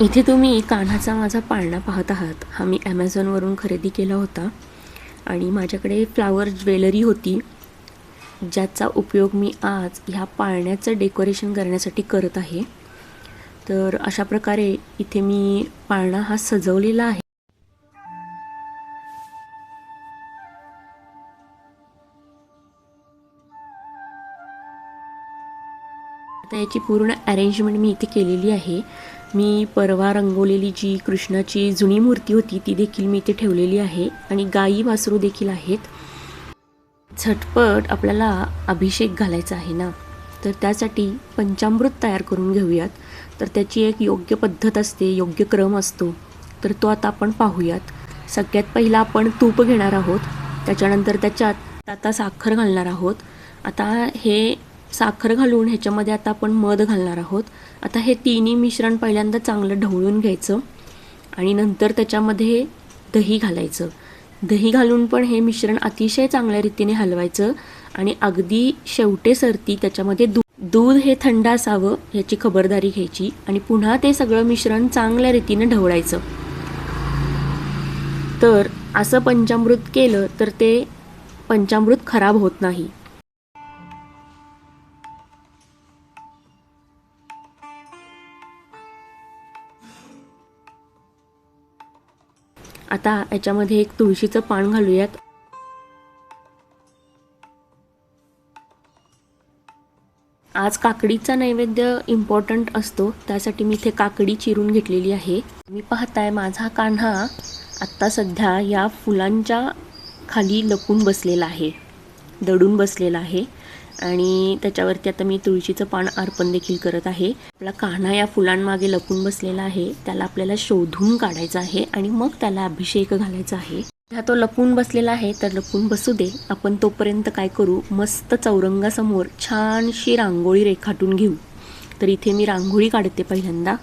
इथे तुम्ही कान्हाचा माझा पाळणा पाहत आहात. हा मी ॲमेझॉनवरून खरेदी केला होता आणि माझ्याकडे फ्लावर ज्वेलरी होती. ज्याचा उपयोग मी आज ह्या पाळण्याचं डेकोरेशन करण्यासाठी करत आहे. तर अशा प्रकारे इथे मी पाळणा हा सजवलेला आहे. आता याची पूर्ण अरेंजमेंट मी इथे केलेली आहे. मी परवा रंगवलेली जी कृष्णाची जुनी मूर्ती होती ती देखील मी इथे ठेवलेली आहे आणि गायी वासरू देखील आहेत. झटपट आपल्याला अभिषेक घालायचा आहे ना? तर त्यासाठी पंचामृत तयार करून घेऊयात. तर त्याची एक योग्य पद्धत असते योग्य क्रम असतो. तर तो आता आपण पाहूयात. सगळ्यात पहिला आपण तूप घेणार आहोत. त्याच्यानंतर त्याच्यात आता साखर घालणार आहोत. आता हे साखर घालून ह्याच्यामध्ये आता आपण मध घालणार आहोत. आता हे तिन्ही मिश्रण पहिल्यांदा चांगलं ढवळून घ्यायचं आणि नंतर त्याच्यामध्ये दही घालायचं. दही घालून पण हे मिश्रण अतिशय चांगल्या रीतीने हलवायचं आणि अगदी शेवटे सरती त्याच्यामध्ये दूध दूध हे थंड असावं याची खबरदारी घ्यायची आणि पुन्हा ते सगळं मिश्रण चांगल्या रीतीने ढवळायचं. तर असं पंचामृत केलं तर ते पंचामृत खराब होत नाही. आता याच्यामध्ये एक तुळशीचं पान घालूयात. आज काकडीचा नैवेद्य इम्पॉर्टंट असतो त्यासाठी मी इथे काकडी चिरून घेतलेली आहे. मी पाहताय माझा कान्हा आत्ता सध्या या फुलांच्या खाली लपून बसलेला आहे दडून बसलेला आहे. आणि त्याच्यावरती आता मी तुळशीचं पान अर्पण देखील करत आहे. आपला कान्हा या फुलांमागे लपून बसलेला आहे. त्याला आपल्याला शोधून काढायचा आहे आणि मग त्याला अभिषेक घालायचा आहे. हा तो लपून बसलेला आहे. तर लपून बसू दे. आपण तोपर्यंत काय करू? मस्त चौरंगासमोर छानशी रांगोळी रेखाटून घेऊ. तर इथे मी रांगोळी काढते पहिल्यांदा.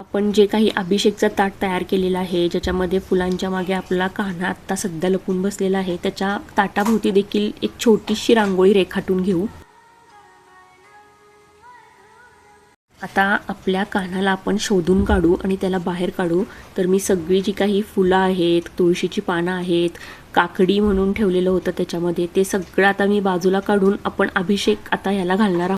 आपण जे काही अभिषेकचं ताट तयार केलेलं आहे ज्याच्यामध्ये फुलांच्या मागे आपला कान्हा आत्ता सध्या लपून बसलेला आहे त्याच्या ताटाभोवती देखील एक छोटीशी रांगोळी रेखाटून घेऊ. आता आपल्या कान्हाला आपण शोधून काढू आणि त्याला बाहेर काढू. तर मी सगळी जी काही फुलं आहेत तुळशीची पानं आहेत काकडी म्हणून ठेवलेलं होतं त्याच्यामध्ये ते सगळं आता मी बाजूला काढून आपण अभिषेक आता याला घालणार आहोत.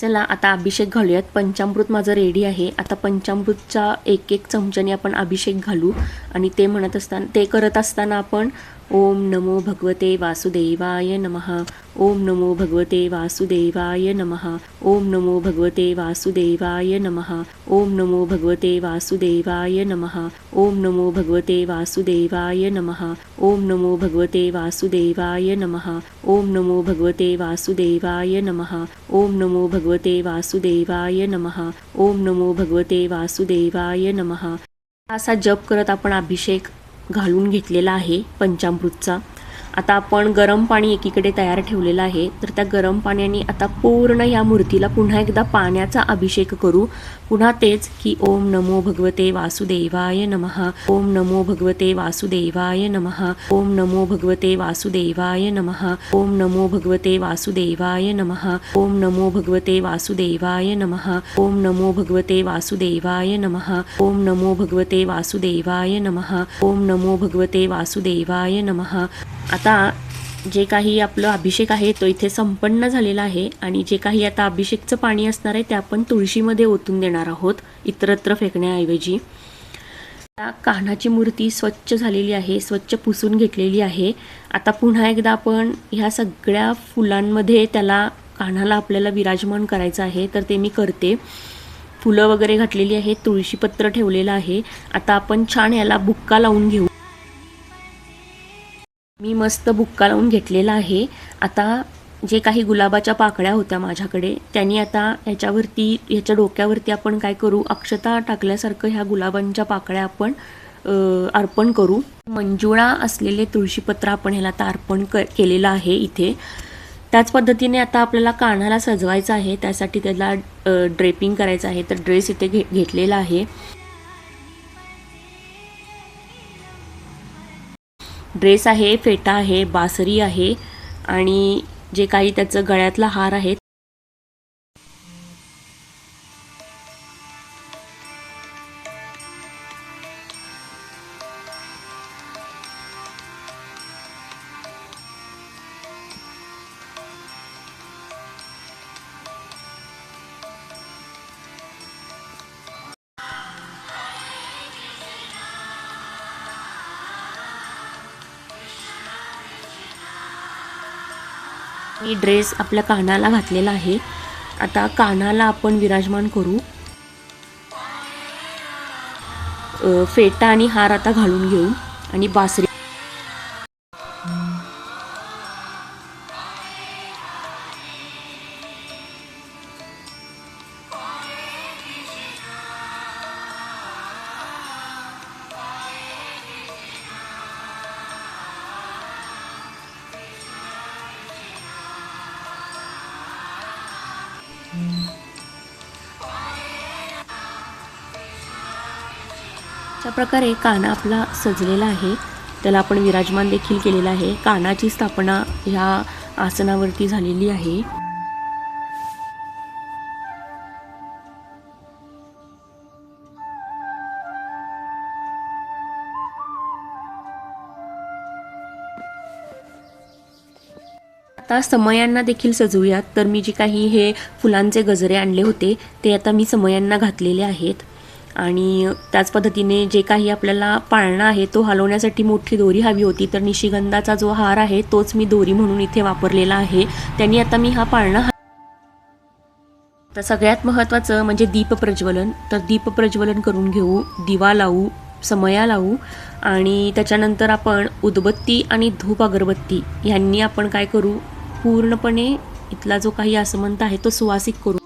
चला आता अभिषेक घालूयात. पंचामृत माझं रेडी आहे. आता पंचामृतचा एक एक चमच्याने आपण अभिषेक घालू. आणि ते म्हणत असताना ते करत असताना आपण ओम नमो भगवते वासुदेवाय नमः। ओम नमो भगवते वासुदेवाय नमः। ओम नमो भगवते वासुदेवाय नमः। ओम नमो भगवते वासुदेवाय नमः। ओम नमो भगवते वासुदेवाय नमः। ओम नमो भगवते वासुदेवाय नमः। ओम नमो भगवते वासुदेवाय नमः। ओम नमो भगवते वासुदेवाय नमः। ओम नमो भगवते वासुदेवाय नमः। असा जप करत आपण अभिषेक घालून घेतलेला आहे पंचामृतचा. आता आपण गरम पाणी एकीकडे तयार ठेवलेलं आहे. तर त्या गरम पाण्याने आता पूर्ण या मूर्तीला पुन्हा एकदा पाण्याचा अभिषेक करू. पुन्हा तेच की ओम नमो भगवते वासुदेवाय नमः. ओम नमो भगवते वासुदेवाय नमः. ओम नमो भगवते वासुदेवाय नमः. ओम नमो भगवते वासुदेवाय नमः. ओम नमो भगवते वासुदेवाय नमः. ओम नमो भगवते वासुदेवाय नमः. ओम नमो भगवते वासुदेवाय नमः. ओम नमो भगवते वासुदेवाय नमः. आता आता जे काही आपलं अभिषेक आहे तो इथे संपन्न झालेला आहे आणि जे काही आता अभिषेकचं पाणी असणार आहे ते आपण तुळशीमध्ये ओतून देणार आहोत इतरत्र फेकण्याऐवजी. आता कान्हाची मूर्ती स्वच्छ झालेली आहे स्वच्छ पुसून घेतलेली आहे. आता पुन्हा एकदा आपण ह्या सगळ्या फुलांमध्ये त्याला कान्हाला आपल्याला विराजमान करायचं आहे तर ते मी करते. फुलं वगैरे घातलेली आहेत तुळशीपत्र ठेवलेलं आहे. आता आपण छान याला बुक्का लावून घेऊ. मी मस्त बुक्का लावून घेतलेला आहे. आता जे काही गुलाबाच्या पाकळ्या होत्या माझ्याकडे त्यांनी आता ह्याच्यावरती ह्याच्या डोक्यावरती आपण काय करू? अक्षता टाकल्यासारखं ह्या गुलाबांच्या पाकळ्या आपण अर्पण करू. मंजुळा असलेले तुळशीपत्र आपण ह्याला आता अर्पण क केलेलं आहे इथे. त्याच पद्धतीने आता आपल्याला कानाला सजवायचं आहे त्यासाठी त्याला ड्रेपिंग करायचं आहे. तर ड्रेस इथे घे घेतलेला आहे. ड्रेस आहे फेटा आहे बासरी आहे आणि जे काही त्याचं गळ्यातला हार आहेत मी ड्रेस आपल्या कानाला घातलेला आहे. आता कानाला आपण विराजमान करू. फेटा आणि हार आता घालून घेऊ. आणि बासरी अशा प्रकारे काना आपला सजलेला आहे. त्याला आपण विराजमान देखील केलेला आहे. कानाची स्थापना ह्या आसनावरती झालेली आहे. आता समयांना देखील सजवूयात तर मी जे काही हे फुलांचे गजरे आणले होते ते आता मी समयांना घातलेले आहेत. आणि त्याच पद्धतीने जे काही आपल्याला पाळणा आहे तो हलवण्यासाठी मोठी दोरी हवी होती. तर निशिगंधाचा जो हार आहे तोच मी दोरी म्हणून इथे वापरलेला आहे. त्यांनी आता मी हा पाळणा तर सगळ्यात महत्त्वाचं म्हणजे दीप प्रज्वलन. तर दीप प्रज्वलन करून घेऊ दिवा लावू समया लावू आणि त्याच्यानंतर आपण उदबत्ती आणि धूप अगरबत्ती ह्यांनी आपण काय करू? पूर्णपणे इथला जो काही आसमंत आहे तो सुवासिक करू.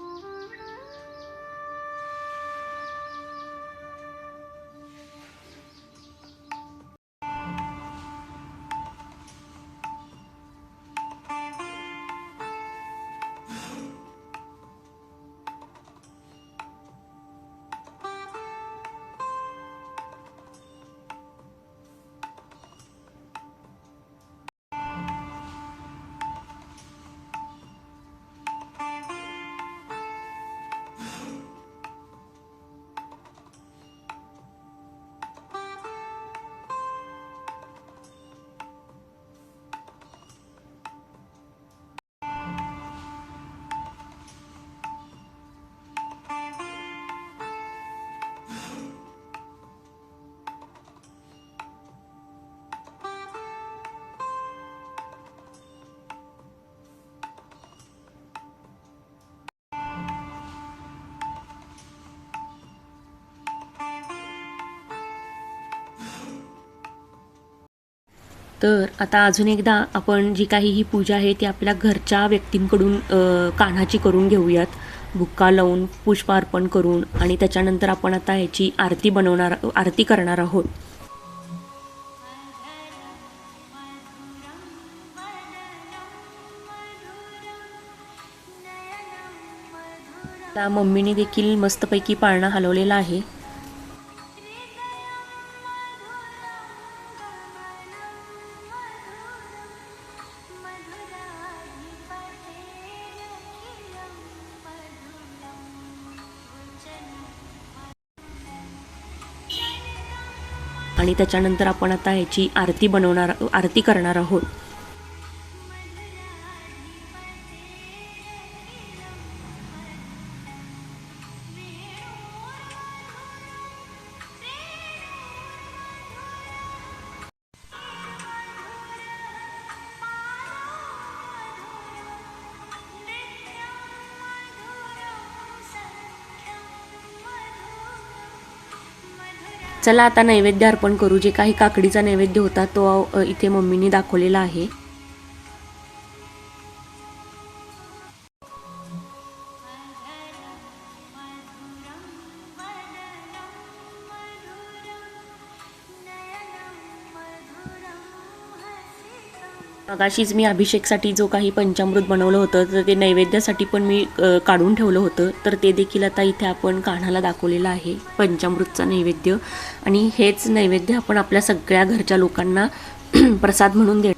तर आता अजून एकदा आपण जी काही ही पूजा आहे ती आपल्या घरच्या व्यक्तींकडून कान्हाची करून घेऊयात. बुक्का लावून पुष्प अर्पण करून आणि त्याच्यानंतर आपण आता ह्याची आरती बनवणार आरती करणार आहोत. त्या मम्मीने देखील मस्तपैकी पाळणा हलवलेला आहे. आणि त्याच्यानंतर आपण आता ह्याची आरती बनवणार आरती करणार आहोत. चला आता नैवेद्य अर्पण करू. जे काही काकडीचा नैवेद्य होता तो इथे मम्मीने दाखवलेला आहे. मगाशीच मी अभिषेकसाठी जो काही पंचामृत बनवलं होतं तर ते नैवेद्यासाठी पण मी काढून ठेवलं होतं. तर ते देखील आता इथे आपण कान्हाला दाखवलेलं आहे पंचामृतचा नैवेद्य. आणि हेच नैवेद्य आपण आपल्या सगळ्या घरच्या लोकांना प्रसाद म्हणून दे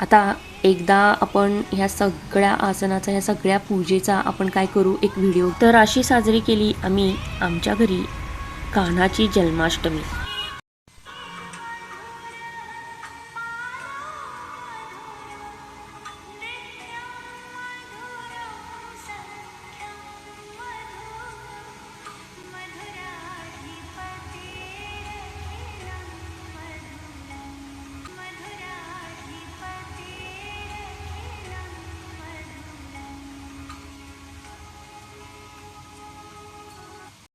आता एकदा आपण ह्या सगळ्या आसनाचा ह्या सगळ्या पूजेचा आपण काय करू? एक व्हिडिओ तर अशी साजरी केली आम्ही आमच्या घरी कान्हाची जन्माष्टमी.